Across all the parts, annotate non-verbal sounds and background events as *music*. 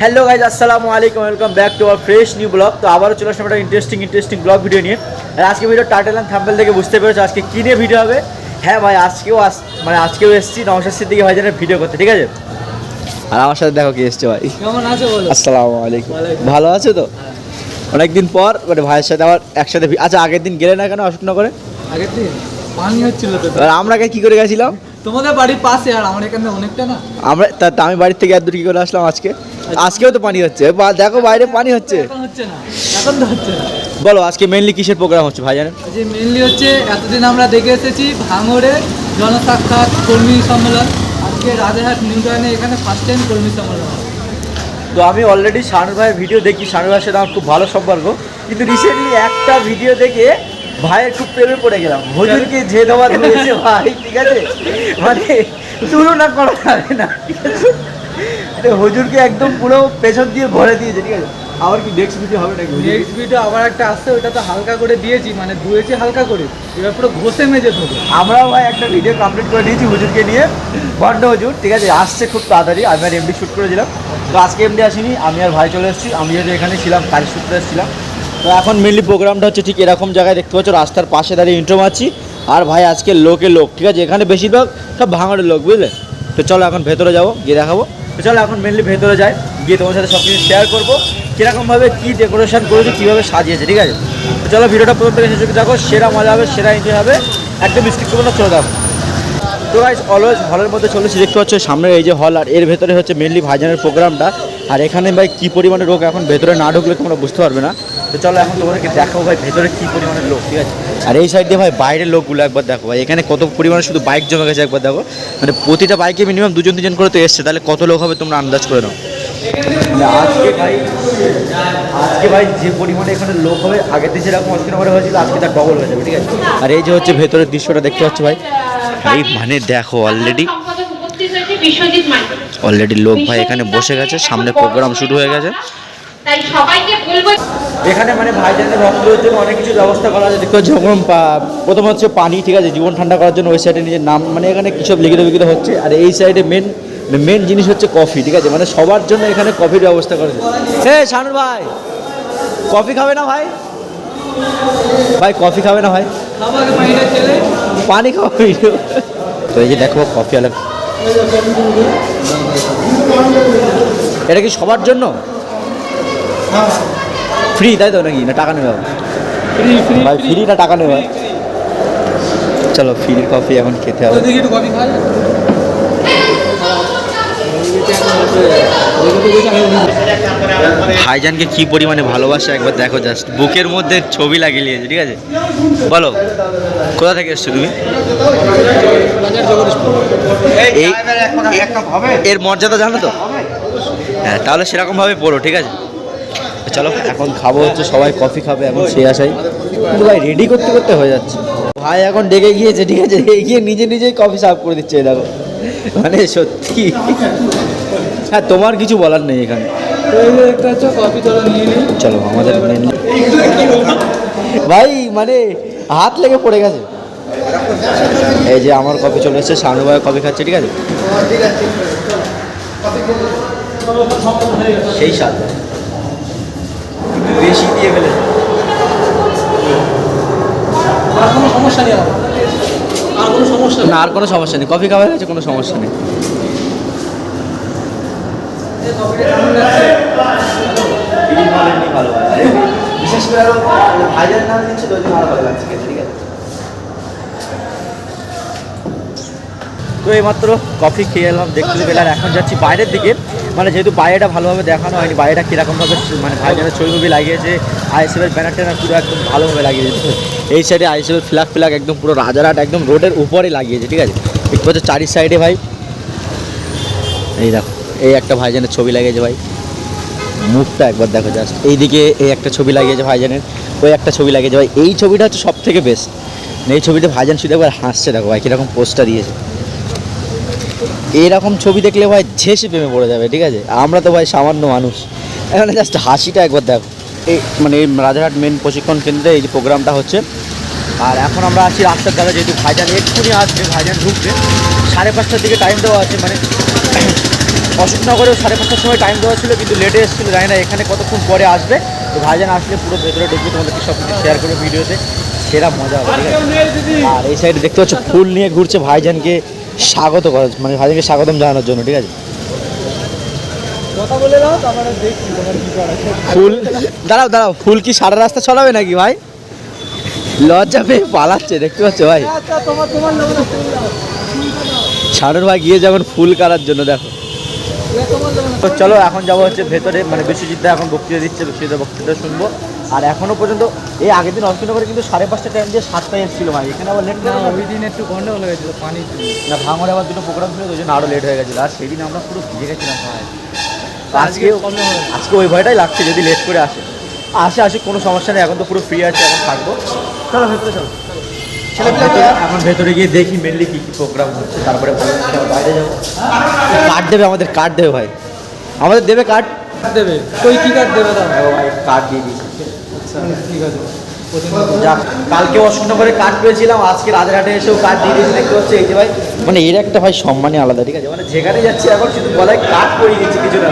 Hello guys আসসালামু আলাইকুম welcome back to our fresh new blog তো আবারও চলে আসলাম একটা ইন্টারেস্টিং ইন্টারেস্টিং ব্লগ ভিডিও নিয়ে। আর আজকে ভিডিও টাইটেল অ্যান্ড থাম্বেল থেকে বুঝতে পেরেছ আজকে কী নিয়ে ভিডিও হবে? হ্যাঁ ভাই আজকেও আস মানে আজকেও এসেছি নমস্কার সিদ্দিকি ভাইজানের ভিডিও করতে ঠিক আছে? আর আমার সাথে দেখো কি এসছে ভাই। কেমন আছো বলো? আসসালামু আলাইকুম। ভালো আছো তো? অনেকদিন পর মানে ভাইয়ের সাথে আবার একসাথে আচ্ছা আগের দিন গেলে না কেন অশোকনগরে আগের দিন পানি হচ্ছিল তো। আমরা কি করে গেছিলাম? তোমাদের বাড়ির পাশে আর আমার এখানে অনেকটা না? আমরা তা আমি বাড়ির থেকে এত দূর কি করে আসলাম আজকে? আজকেও তো পানি হচ্ছে। বা দেখো বাইরে পানি হচ্ছে। এখন হচ্ছে না। এখন তো হচ্ছে না। বলো আজকে মেনলি কিসের প্রোগ্রাম হচ্ছে ভাইজানের যে মেনলি হচ্ছে এতদিন আমরা দেখে এসেছি ভাঙড়ে জনসাক্ষাৎ কর্মী সম্মেলন। আজকে রাজারহাট নিউ টাউনে এখানে ফার্স্ট টাইম কর্মী সম্মেলন। তো আমি অলরেডি শানু ভাইয়ের ভিডিও দেখি। শানু ভাইয়ের সাথে আমার খুব ভালো সম্পর্ক। কিন্তু রিসেন্টলি একটা ভিডিও দেখে ভাইয়ের খুব প্রেমে পড়ে গেলাম। হুজুরকে যে দেওয়া ধরেছে ভাই ঠিক আছে? মানে তুলনা করা যাবে না। হুজুরকে একদম পুরো পেছন দিয়ে ভরে দিয়েছে ঠিক আছে? আবার কি নেক্সট ভিডিও হবে নাকি নেক্সট ভিডিও আবার একটা আসছে ওটা তো হালকা করে দিয়েছি মানে ধুয়েছি হালকা করে। এবার পুরো ঘষে মেজে ধোবো। আমরাও ভাই একটা ভিডিও কমপ্লিট করে নিয়েছি হুজুরকে নিয়ে। বন্ড হুজুর ঠিক আছে? আসছে খুব তাড়াতাড়ি আমি আর এমডি শ্যুট করেছিলাম। তো আজকে এমডি আসিনি আমি আর ভাই চলে এসেছি আমি যেহেতু এখানে ছিলাম কাজ সূত্রে এসেছিলাম। তো এখন মেনলি প্রোগ্রামটা হচ্ছে ঠিক এরকম জায়গায় দেখতে পাচ্ছ, রাস্তার পাশে দাঁড়িয়ে ইন্ট্রো মারছি। আর ভাই, আজকে লোকে লোক, ঠিক আছে? এখানে বেশিরভাগ সব ভাঙাড়ের লোক, বুঝলে? তো চলো এখন ভেতরে যাব, গিয়ে দেখাবো। তো চলো এখন মেনলি ভেতরে যাই, গিয়ে তোমার সাথে সব কিছু শেয়ার করব কীরকমভাবে কী ডেকোরেশন করেছে, কীভাবে সাজিয়েছে, ঠিক আছে? তো চলো ভিডিওটা প্রথম থেকে শেষ দেখো, সেরা মজা হবে, সেরা এনজয় হবে, একদম স্কিপ করব না, চলে দেখো তো গাইজ অলওয়েজ হলের মধ্যে চলেছি দেখতে পাচ্ছ সামনে এই যে হল আর এর ভেতরে হচ্ছে মেনলি ভাইজানের প্রোগ্রামটা আর এখানে ভাই কী পরিমাণে লোক এখন ভেতরে না ঢুকলে তোমরা বুঝতে পারবে না। তো চলো এখন তোমাদেরকে দেখাও ভাই ভেতরে কী পরিমাণে লোক ঠিক আছে? আর এই সাইড দিয়ে ভাই বাইরের লোকগুলো একবার দেখো ভাই এখানে কত পরিমাণে শুধু বাইক জমে গেছে একবার দেখো। মানে প্রতিটা বাইকে মিনিমাম দুজন দুজন করে তো এসছে তাহলে কত লোক হবে তোমরা আন্দাজ করে নাও। মানে আজকে ভাই আজকে ভাই যে পরিমাণে এখানে লোক হবে আগের দিন যেরকম অস্কিন করে হয়েছিল আজকে তার ডবল হয়ে যাবে ঠিক আছে? আর এই যে হচ্ছে ভেতরের দৃশ্যটা দেখতে পাচ্ছ ভাই? এই মানে দেখো অলরেডি অলরেডি লোক ভাই এখানে বসে গেছে সামনে প্রোগ্রাম শুরু হয়ে গেছে। তাই সবাইকে বলব এখানে মানে ভাইজানের রক্তের জন্য অনেক কিছু ব্যবস্থা করা আছে। যখন পা- প্রথম হচ্ছে পানি, ঠিক আছে, জীবন ঠান্ডা করার জন্য ওই সাইডে নিজের নাম মানে এখানে কিছু লিখিত বিখিত হচ্ছে। আর এই সাইডে মেন মেন জিনিস হচ্ছে কফি ঠিক আছে মানে সবার জন্য এখানে কফির ব্যবস্থা করা আছে। হে শানুর ভাই কফি খাবে না ভাই? ভাই কফি খাবে না ভাই? পানি খাওয়াবি তো এই যে দেখো কফি আলাদা এটা কি সবার জন্য? ফ্রি তাই তো নাকি না টাকা নেবে ভাই ফ্রি না টাকা নেবে চলো ফ্রি কফি এখন খেতে হবে। ভাইজানকে কি পরিমাণে ভালোবাসা একবার দেখো জাস্ট বুকের মধ্যে ছবি লাগিয়ে নিয়েছে ঠিক আছে? বলো কোথা থেকে এসছো তুমি? এই এর মর্যাদা জানো তো? হ্যাঁ তাহলে সেরকমভাবে পড়ো ঠিক আছে? চলো এখন খাব হচ্ছে সবাই কফি খাবে এখন সে আসাই কিন্তু ভাই রেডি করতে করতে হয়ে যাচ্ছে। ভাই এখন ডেকে গিয়েছে ঠিক আছে? গিয়ে নিজে নিজেই কফি সার্ভ করে দিচ্ছে এই দেখো। মানে সত্যি। হ্যাঁ তোমার কিছু বলার নেই এখানে। এই যে একটা হচ্ছে কফি তোরা নিয়ে নিই চলো আমাদের ভাই মানে হাত লেগে পড়ে গেছে। এই যে আমার কফি চলে এসেছে শানু ভাই কফি খাচ্ছে ঠিক আছে? সেই স্বাদ। একটু বেশি দিয়ে ফেলে আর কোনো সমস্যা নেই আর কোনো সমস্যা নেই। না আর কোনো সমস্যা নেই। কফি খাওয়া আছে কোনো সমস্যা নেই। বিশেষ করে ভাইজার নাম দিচ্ছে তো ভালো লাগছে খেতে, ঠিক আছে তো এইমাত্র কফি খেয়ে এলাম, দেখতে পেলে আর এখন যাচ্ছি বাইরের দিকে। মানে যেহেতু বাইরেটা ভালোভাবে দেখানো হয়নি, বাইরেটা কীরকমভাবে মানে ভাইজানের ছবি ছবি লাগিয়েছে আইএসএফের ব্যানার ট্যানার পুরো একদম ভালোভাবে লাগিয়েছে এই সাইডে আইএসএফের ফ্ল্যাগ ফ্ল্যাগ একদম পুরো রাজারহাট, একদম রোডের উপরে লাগিয়েছে, ঠিক আছে? দেখতে পাচ্ছ চারি সাইডে ভাই। এই দেখো, এই একটা ভাইজানের ছবি লাগিয়েছে ভাই। মুখটা একবার দেখো জাস্ট এইদিকে এই একটা ছবি লাগিয়েছে ভাইজানের, ওই একটা ছবি লাগিয়েছে ভাই। এই ছবিটা হচ্ছে সব থেকে বেস্ট এই ছবিটা ভাইজান শুধু একবার হাসছে, দেখো ভাই, কীরকম পোস্টটা দিয়েছে। এইরকম ছবি দেখলে ভাই ঝেসে প্রেমে পড়ে যাবে, ঠিক আছে? আমরা তো ভাই সামান্য মানুষ। এখানে জাস্ট হাসিটা একবার দেখো। এই মানে এই রাজারহাট মেন প্রশিক্ষণ কেন্দ্রে এই যে প্রোগ্রামটা হচ্ছে। আর এখন আমরা আছি রাস্তার ধারে, যেহেতু ভাইজান এক্ষুনি আসবে, ভাইজান ঢুকবে। সাড়ে পাঁচটার দিকে টাইম দেওয়া আছে মানে *coughs* অশোকনগরেও সাড়ে পাঁচটার সময় টাইম দেওয়া ছিল, কিন্তু লেটে এসেছিল, জানি না এখানে কতক্ষণ পরে আসবে। তো ভাইজান আসলে পুরো ভেতরে ঢুকবে, তোমাদেরকে সব কিছু শেয়ার করবে ভিডিওতে সেরা মজা হবে, ঠিক আছে? আর এই সাইডে দেখতে পাচ্ছ, ফুল নিয়ে ঘুরছে ভাইজানকে। স্বাগত করা মানে ভাইজানকে স্বাগতম জানানোর জন্য, ঠিক আছে? ফুল দাঁড়াও দাঁড়াও, ফুল কি সারা রাস্তা চলাবে নাকি ভাই? লজ্জা পেয়ে পালাচ্ছে, দেখতে পাচ্ছ ভাই? সানুর ভাই গিয়ে যখন ফুল কাটার জন্য, দেখো। তো চলো, এখন যাব হচ্ছে ভেতরে মানে বিশ্বজিৎ এখন বক্তৃতা দিচ্ছে, বিশ্বজিৎ বক্তৃতা শুনব। আর এখনও পর্যন্ত এই আগের দিন অষ্টনগরে কিন্তু সাড়ে পাঁচটা টাইম দিয়ে সাতটায় এসেছিল ভাই। এখানে আবার লেট না ওই দিন একটু গন্ডগোল হয়েছিল পানি না ভাঙড়ে আবার দুটো প্রোগ্রাম ছিল ওই জন্য আরও লেট হয়ে গেছিল। আর সেদিন আমরা পুরো ভিজে গেছিলাম তো আজকে আজকে ওই ভয়টাই লাগছে যদি লেট করে আসে। আসে আসে কোনো সমস্যা নেই এখন তো পুরো ফ্রি আছে এখন থাকব। চলো ভেতরে চলো। এখন ভেতরে গিয়ে দেখি মেনলি কী কী প্রোগ্রাম হচ্ছে তারপরে বাইরে যাব কার্ড দেবে আমাদের কার্ড দেবে ভাই। আমাদের দেবে কার্ড দেবে? কই কি কার্ড দেবে ভাই কার্ড দিয়ে দিয়েছি। আচ্ছা ঠিক আছে। যাক কালকে অশোকনগরে কার্ড পেয়েছিলাম আজকে রাজারহাটে এসেও কার্ড দিয়ে দিয়েছি দেখতে পাচ্ছি এই যে ভাই মানে এর একটা ভাই সম্মানই আলাদা ঠিক আছে? মানে যেখানে যাচ্ছি এখন শুধু গলায় কার্ড পরিয়ে দিচ্ছি কিছু না।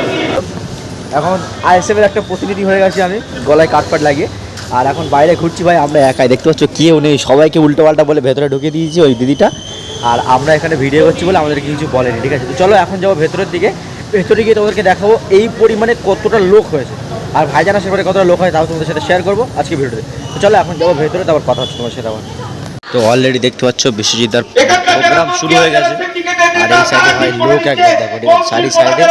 এখন আইএসএফ এর একটা প্রতিনিধি হয়ে গেছি আমি গলায় কার্ড ফাট লাগিয়ে। আর এখন বাইরে ঘুরছি ভাই আমরা একাই দেখতে পাচ্ছ কেউ নেই সবাইকে উল্টো পাল্টা বলে ভেতরে ঢুকিয়ে দিয়েছি ওই দিদিটা। আর আমরা এখানে ভিডিও করছি বলে আমাদেরকে কিছু বলেনি ঠিক আছে? তো চলো এখন যাব ভেতরের দিকে। ভেতরে গিয়ে তোমাদেরকে দেখাবো এই পরিমাণে কতটা লোক হয়েছে। আর ভাইজান আসার পরে কতটা লোক হয় তাও তোমাদের সাথে শেয়ার করব আজকে ভিডিওতে। তো চলো এখন যাব ভেতরে তারপর কথা হচ্ছে তোমার সাথে আমার তো অলরেডি দেখতে পাচ্ছ বিশ্বজিৎ দার প্রোগ্রাম শুরু হয়ে গেছে। আর এই সাইডে ভাই লোক একদম দেখো ঠিক সারি সাইডে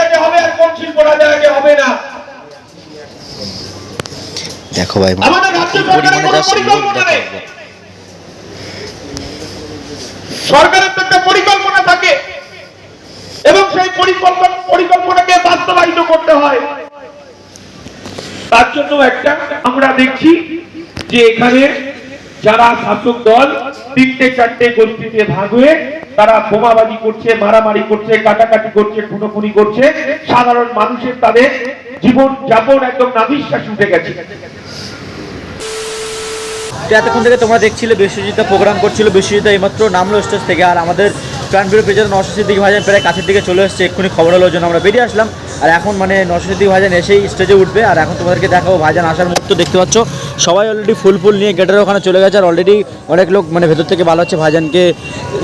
দেখো ভাই পরিমাণে জাস্ট লোক দেখো। সরকারের তো একটা পরিকল্পনা থাকে। এবং সেই পরিকল্পনা, পরিকল্পনাকে বাস্তবায়িত করতে হয়। তার জন্য একটা আমরা দেখছি যে এখানে যারা শাসক দল, তিনটে, চারটে গোষ্ঠীতে ভাগ হয়ে তারা বোমাবাজি করছে, মারামারি করছে, কাটাকাটি করছে, খুনোখুনি করছে। সাধারণ মানুষের তাদের জীবন যাপন একদম নাবিশ্বাস উঠে গেছে। তো এতক্ষণ থেকে তোমরা দেখছিলে বিশ্বজিৎটা প্রোগ্রাম করছিল, বিশ্বজিৎ এইমাত্র নামলো স্টেজ থেকে আর আমাদের প্রাণপ্রিয় প্রেজার নশো সিদ্দিক ভাইজান প্রায় কাছের দিকে চলে এসছে, এক্ষুনি খবর হলো জন্য আমরা বেরিয়ে আসলাম। আর এখন মানে নশো ভাইজান এসেই স্টেজে উঠবে আর এখন তোমাদেরকে দেখাবো ভাইজান আসার মুহূর্ত, দেখতে পাচ্ছ সবাই অলরেডি ফুল ফুল নিয়ে গেটের ওখানে চলে গেছে আর অলরেডি অনেক লোক মানে ভেতর থেকে ভালো হচ্ছে ভাইজানকে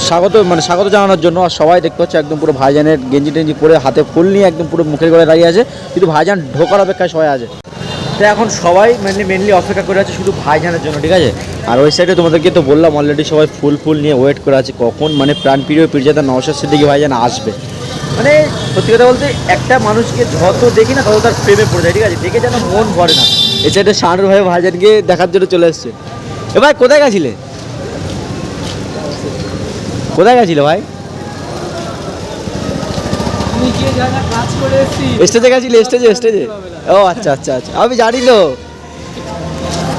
স্বাগত মানে স্বাগত জানানোর জন্য। আর সবাই দেখতে পাচ্ছে একদম পুরো ভাইজানের গেঞ্জি টেঞ্জি পরে হাতে ফুল নিয়ে একদম পুরো মুখের করে দাঁড়িয়ে আছে। কিন্তু ভাইজান ঢোকার অপেক্ষায় সবাই আছে। তো এখন সবাই মেনলি মেনলি অপেক্ষা করে আছে শুধু ভাইজানের জন্য, ঠিক আছে? আর ওই সাইডে তোমাদেরকে তো বললাম অলরেডি সবাই ফুল ফুল নিয়ে ওয়েট করে আছে কখন মানে প্রাণ প্রিয় পীরজাদা নওশাদ সিদ্দিকি ভাইজান আসবে। মানে সত্যি কথা বলতে একটা মানুষকে যত দেখি না তত তার প্রেমে পড়ে যায়, ঠিক আছে? দেখে যেন মন ভরে না। এই সাইডে শাহরুর ভাই ভাইজানকে দেখার জন্য চলে এসছে। এ ভাই, কোথায় গেছিলে? কোথায় গেছিলে ভাই? স্টেজে গেছিলে স্টেজে স্টেজে ও আচ্ছা আচ্ছা আচ্ছা। আমি জানি তো।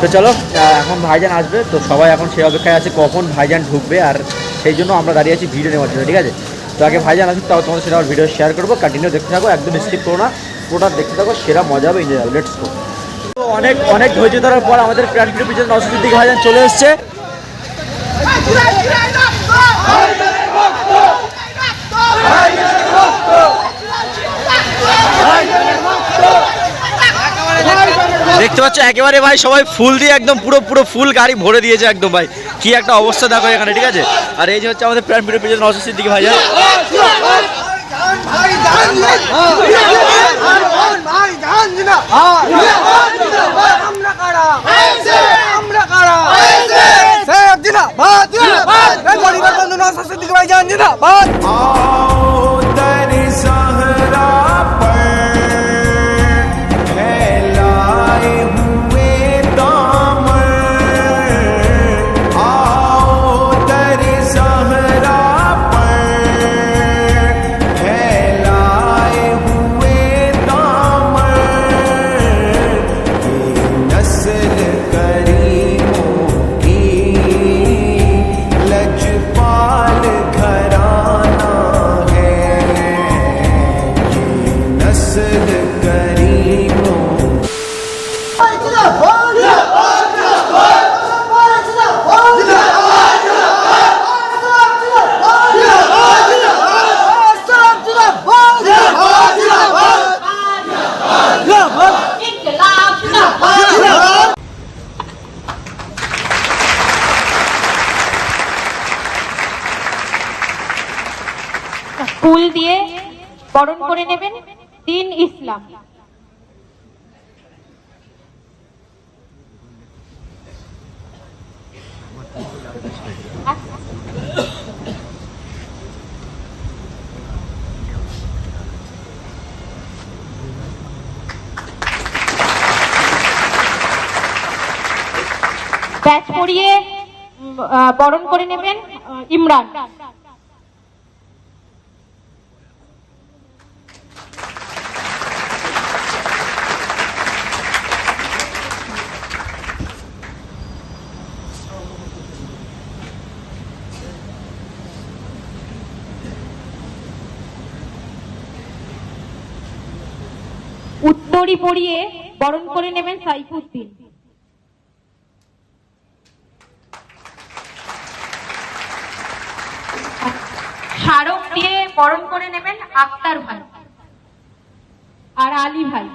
তো চলো এখন ভাইজান আসবে, তো সবাই এখন সেই অপেক্ষায় আছে কখন ভাইজান ঢুকবে, আর সেই জন্য আমরা দাঁড়িয়ে আছি ভিডিও নেওয়ার জন্য, ঠিক আছে? তো আগে ভাইজান আসুক তাও তোমাদের সেটা ভিডিও শেয়ার করব কন্টিনিউ দেখতে থাকো, একদম স্কিপ করো না, পুরোটা দেখতে থাকো, সেরা মজা হবে এনজয় হবে লেটস গো তো অনেক অনেক ধৈর্য ধরার পর আমাদের প্রাণ পিছনে নসরুদ্দিন দিকে ভাইজান চলে এসছে। দেখতে পাচ্ছ, একেবারে ভাই সবাই ফুল দিয়ে একদম পুরো পুরো ফুল গাড়ি ভরে দিয়েছে একদম ভাই। কি একটা অবস্থা দেখো এখানে, ঠিক আছে? আর এই যে হচ্ছে আমাদের প্রাণ পিঠে পেছনে নশো সিদ্দিকি ভাই আমরা কারা আমরা ফুল দিয়ে বরণ করে নেবেন দিন ইসলাম। বরণ করে নেবেন ইমরান। উত্তরি পরিয়ে বরণ করে নেবেন সাইফুদ্দিন স্মারক দিয়ে বরণ করে নেবেন আক্তার ভাই আর আলী ভাই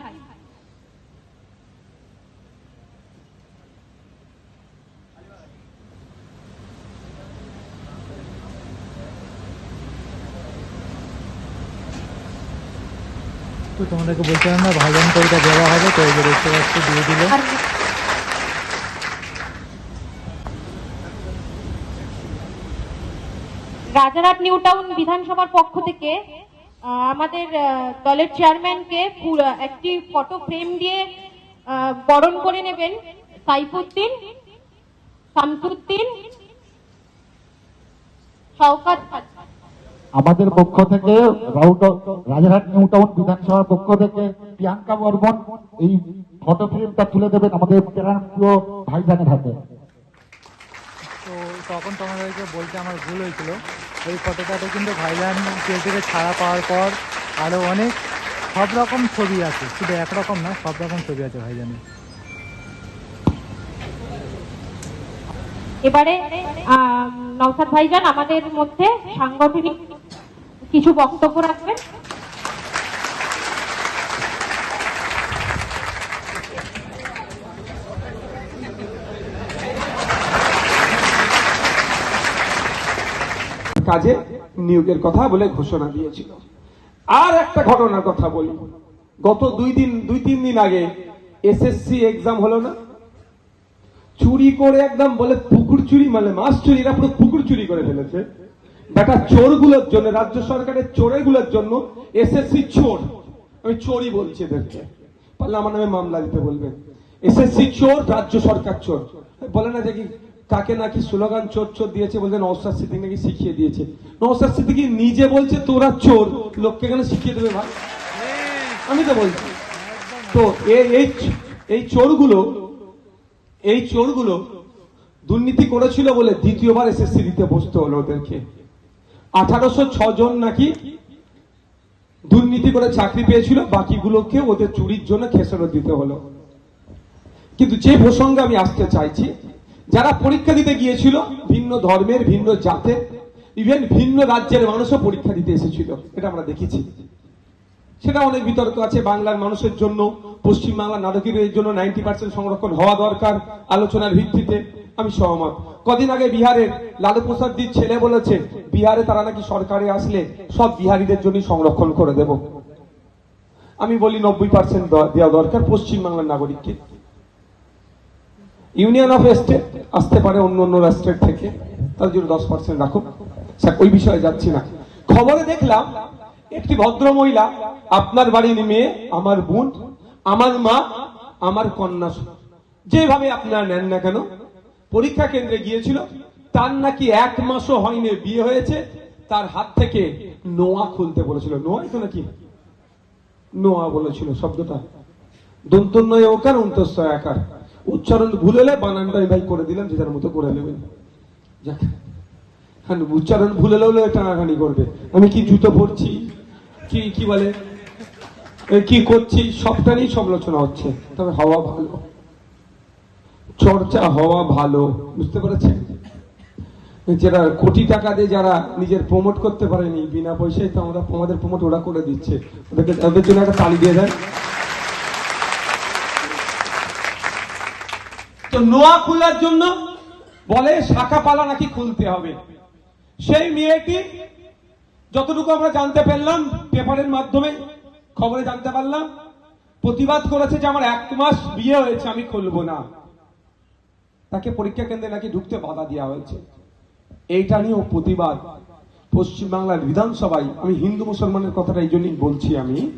তো তোমাদেরকে বলছিলাম না ভাজন কবিতা দেওয়া হবে, তো এই দেখতে পাচ্ছ, দিয়ে দিল। রাজারহাট নিউ টাউন বিধানসভার পক্ষ থেকে আমাদের দলের চেয়ারম্যানকে পুরো- একটি ফটো ফ্রেম দিয়ে বরণ করে নেবেন সাইফুদ্দিন, শামসুদ্দিন, শওকাত আমাদের পক্ষ থেকে রাজারহাট নিউ টাউন বিধানসভার পক্ষ থেকে প্রিয়াঙ্কা বর্মন এই ফটো ফ্রেমটা তুলে দেবেন আমাদের প্রিয় ভাইজানের হাতে। তো তখন তোমাদেরকে বলতে আমার ভুল হয়েছিল। এই ফটোটাতে কিন্তু ভাইজান থেকে ছাড়া পাওয়ার পর আরও অনেক সব রকম ছবি আছে। শুধু একরকম না সব রকম ছবি আছে ভাইজানের। এবারে আহ, নওশাদ ভাইজান আমাদের মধ্যে সাংগঠনিক কিছু বক্তব্য রাখবেন? কাজে নিয়োগের কথা বলে ঘোষণা দিয়েছিল। আর একটা ঘটনার কথা বলি। গত দুই দিন, দুই, তিন দিন আগে এসএসসি এক্সাম হলো না? চুরি করে একদম বলে পুকুর চুরি মানে মাছ চুরি, এরা পুরো পুকুর চুরি করে ফেলেছে। বেটা চোরগুলোর জন্য, রাজ্য সরকারের চোরেগুলোর জন্য এসএসসি চোর, আমি চোরই বলছি এদেরকে। পারলে আমার নামে মামলা দিতে বলবেন এসএসসি চোর, রাজ্য সরকার চোর। বলে না দেখি কাকে নাকি স্লোগান চোর চোর দিয়েছে বলতে নওসাদ সিদ্দিক নাকি শিখিয়ে দিয়েছে। নওসাদ সিদ্দিকি নিজে বলছে, তোরা চোর, লোককে কেন শিখিয়ে দেবে ভাই। আমি তো বলছি। তো এই এই চোরগুলো এই চোরগুলো দুর্নীতি করেছিল বলে দ্বিতীয়বার এসএসসি দিতে বসতে হলো ওদেরকে। আঠারোশো জন নাকি দুর্নীতি করে চাকরি পেয়েছিল, বাকিগুলোকে ওদের চুরির জন্য খেসারত দিতে হলো। কিন্তু যে প্রসঙ্গে আমি আসতে চাইছি, যারা পরীক্ষা দিতে গিয়েছিল, ভিন্ন ধর্মের, ভিন্ন জাতের ইভেন ভিন্ন রাজ্যের মানুষও পরীক্ষা দিতে এসেছিল, এটা আমরা দেখেছি। সেটা অনেক বিতর্ক আছে, বাংলার মানুষের জন্য পশ্চিম বাংলার নাটকের জন্য নাইনটি পার্সেন্ট সংরক্ষণ হওয়া দরকার, আলোচনার ভিত্তিতে। আমি সহমত। কদিন আগে বিহারের লালু প্রসাদজির ছেলে বলেছে বিহারে তারা নাকি সরকারে আসলে সব বিহারীদের জন্য সংরক্ষণ করে দেব। আমি বলি নব্বই পার্সেন্ট দেওয়া দরকার পশ্চিম বাংলার নাগরিককে। ইউনিয়ন অফ স্টেট আসতে পারে অন্য অন্য রাষ্ট্রের থেকে তার জন্য দশ পার্সেন্ট রাখুন। স্যার, ওই বিষয়ে যাচ্ছি না। খবরে দেখলাম একটি ভদ্র মহিলা আপনার বাড়ির মেয়ে আমার বোন আমার মা আমার কন্যা যেভাবে আপনারা নেন না কেন পরীক্ষা কেন্দ্রে গিয়েছিল। তার নাকি এক মাসও হয়নি বিয়ে হয়েছে। তার হাত থেকে নোয়া খুলতে বলেছিল। নোয়া তো নাকি? নোয়া বলেছিল শব্দটা। দন্তন্নয় ওকার অন্তস্য একার উচ্চারণ ভুল হলে বানানটা আমি ভাই করে দিলাম যে যার মতো করে নেবেন। হ্যাঁ উচ্চারণ ভুল হলেও টানাটানি করবে। আমি কি জুতো পরছি? কি কি বলে? কি করছি? সবটা নিয়েই সমালোচনা হচ্ছে। তবে হওয়া ভালো। চর্চা হওয়া ভালো, বুঝতে পেরেছেন? যারা কোটি টাকা দিয়ে যারা নিজের প্রমোট করতে পারেনি, বিনা পয়সায় তো আমরা আমাদের প্রমোট ওরা করে দিচ্ছে। ওদেরকে ওদের জন্য একটা তালি দিয়ে দেন। তো নোয়া খোলার জন্য বলে শাখা পালা নাকি খুলতে হবে। সেই মেয়েটি যতটুকু আমরা জানতে পারলাম পেপারের মাধ্যমে খবরে জানতে পারলাম, প্রতিবাদ করেছে যে আমার এক মাস বিয়ে হয়েছে, আমি খুলবো না। তাকে পরীক্ষা কেন্দ্রে নাকি ঢুকতে বাধা দেওয়া হয়েছে। এইটা নিয়েও প্রতিবাদ। পশ্চিমবাংলার বিধানসভায় আমি হিন্দু মুসলমানের কথাটা এই জন্যই বলছি আমি,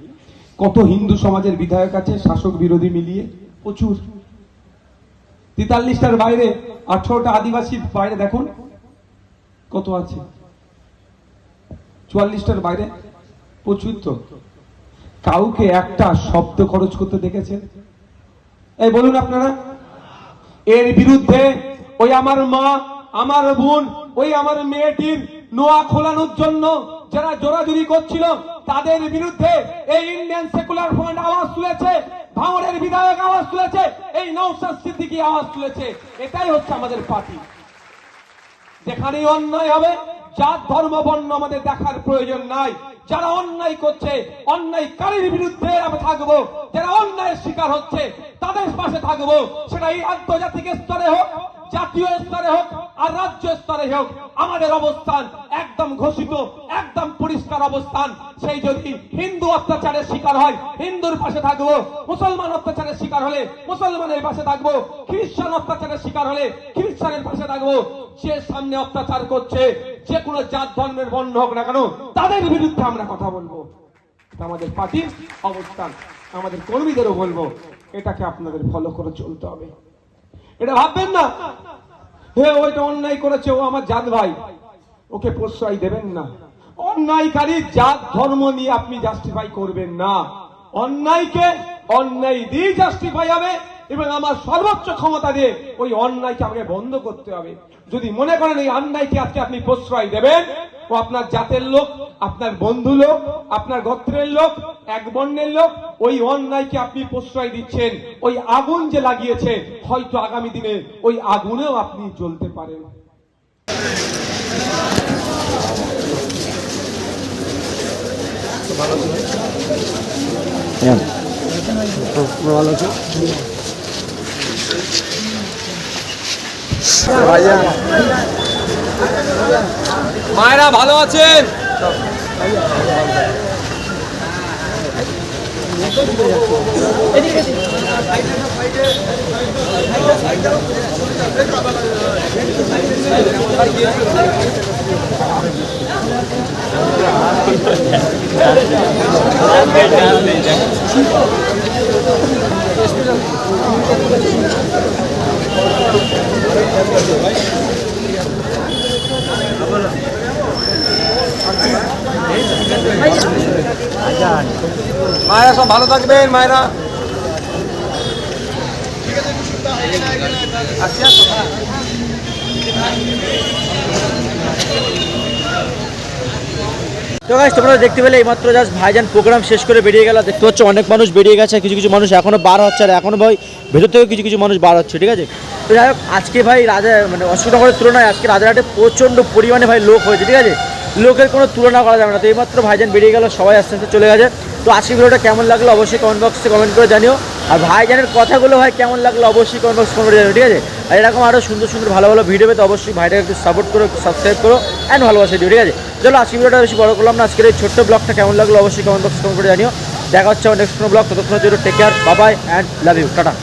কত হিন্দু সমাজের বিধায়ক আছে, শাসক বিরোধী মিলিয়ে? প্রচুর। তেতাল্লিশটার বাইরে, আঠারোটা আদিবাসীর বাইরে দেখুন, কত আছে? চুয়াল্লিশটার বাইরে, প্রচুর তো। কাউকে একটা শব্দ খরচ করতে দেখেছেন? এই বলুন আপনারা এর বিরুদ্ধে ওই আমার মা, আমার বোন, ওই আমার মেয়েটির নোয়া খোলানোর জন্য যারা জোরাজুরি করছিল, তাদের বিরুদ্ধে এই ইন্ডিয়ান সেকুলার ফ্রন্ট আওয়াজ তুলেছে, ভাঙড়ের বিধায়ক আওয়াজ তুলেছে, এই নৌসাদ সিদ্দিকী আওয়াজ তুলেছে। এটাই হচ্ছে আমাদের পার্টি। যেখানেই অন্যায় হবে, জাত, ধর্ম, বর্ণ আমাদের দেখার প্রয়োজন নাই। যারা অন্যায় করছে, অন্যায়কারীর বিরুদ্ধে আমরা থাকব। যারা অন্যায়ের শিকার হচ্ছে, তাদের পাশে থাকব। সেটা এই আন্তর্জাতিক স্তরে হোক জাতীয় স্তরে হোক আর রাজ্য স্তরে হোক, আমাদের অবস্থান একদম ঘোষিত, একদম পরিষ্কার অবস্থান। সেই যদি হিন্দু অত্যাচারের শিকার হয়, হিন্দুর পাশে থাকব, মুসলমান অত্যাচারের শিকার হলে মুসলমানের পাশে থাকব, খ্রিস্টান অত্যাচারের শিকার হলে খ্রিস্টানের পাশে থাকব। যে সামনে অত্যাচার করছে, যে কোনো জাত ধর্মের বর্ণ হোক না কেন, তাদের বিরুদ্ধে আমরা কথা বলব। আমাদের পার্টির অবস্থান, আমাদের কর্মীদেরও বলব, এটাকে আপনাদের ফলো করে চলতে হবে। এটা ভাববেন না। হে ওইটা অন্যায় করেছে, ও আমার জাত ভাই। ওকে প্রশ্রয় দেবেন না। অন্যায়কারী জাত, ধর্ম নিয়ে আপনি জাস্টিফাই করবেন না। অন্যায়কে অন্যায় দিয়ে জাস্টিফাই হবে, এবং আমার সর্বোচ্চ ক্ষমতা দিয়ে ওই অন্যায়কে আমাকে বন্ধ করতে হবে। যদি মনে করেন এই অন্যায়কে আজকে আপনি প্রশ্রয় দেবেন, ও আপনার জাতের লোক, আপনার বন্ধু লোক, আপনার গোত্রের লোক এক বর্ণের লোক, ওই অন্যায়কে আপনি প্রশ্রয় দিচ্ছেন, ওই আগুন যে লাগিয়েছে, হয়তো আগামী দিনে ওই আগুনেও আপনি জ্বলতে পারেন। মায়েরা ভালো আছেন? মায়েরা সব ভালো থাকবেন, মায়েরা। তো গাইস তোমরা দেখতে পেলে এইমাত্র জাস্ট ভাইজান প্রোগ্রাম শেষ করে বেরিয়ে গেল। দেখতে পাচ্ছ অনেক মানুষ বেরিয়ে গেছে, কিছু কিছু মানুষ এখনও বার হচ্ছে, আর এখনও ভাই ভেতর থেকে কিছু কিছু মানুষ বার হচ্ছে, ঠিক আছে? তো যাই হোক, আজকে ভাই রাজা মানে অশোকনগরের তুলনায় আজকে রাজারহাটে প্রচণ্ড পরিমাণে ভাই লোক হয়েছে, ঠিক আছে? লোকের কোনো তুলনা করা যাবে না। তো এইমাত্র ভাইজান বেরিয়ে গেল, সবাই আস্তে আস্তে চলে গেছে। তো আজকে ভিডিওটা কেমন লাগল অবশ্যই কমেন্ট বক্সে কমেন্ট করে জানিও। আর ভাইজানের কথাগুলো ভাই কেমন লাগল অবশ্যই কমেন্ট বক্সে কমেন্ট করে জানিও, ঠিক আছে? আর এরকম আরও সুন্দর সুন্দর ভালো ভালো ভিডিও পেতে অবশ্যই ভাইটাকে একটু সাপোর্ট করো সাবস্ক্রাইব করো অ্যান্ড ভালোবাসা দিও, ঠিক আছে? চলো আজকে ভিডিওটা বেশি বড় করলাম না, আজকের এই ছোট্ট ব্লগটা কেমন লাগল অবশ্যই কমেন্ট বক্সে কমেন্ট করে জানিও। দেখা হচ্ছে আমার নেক্সট কোনো ব্লগ ততক্ষণের জন্য take care Babai and love you tata.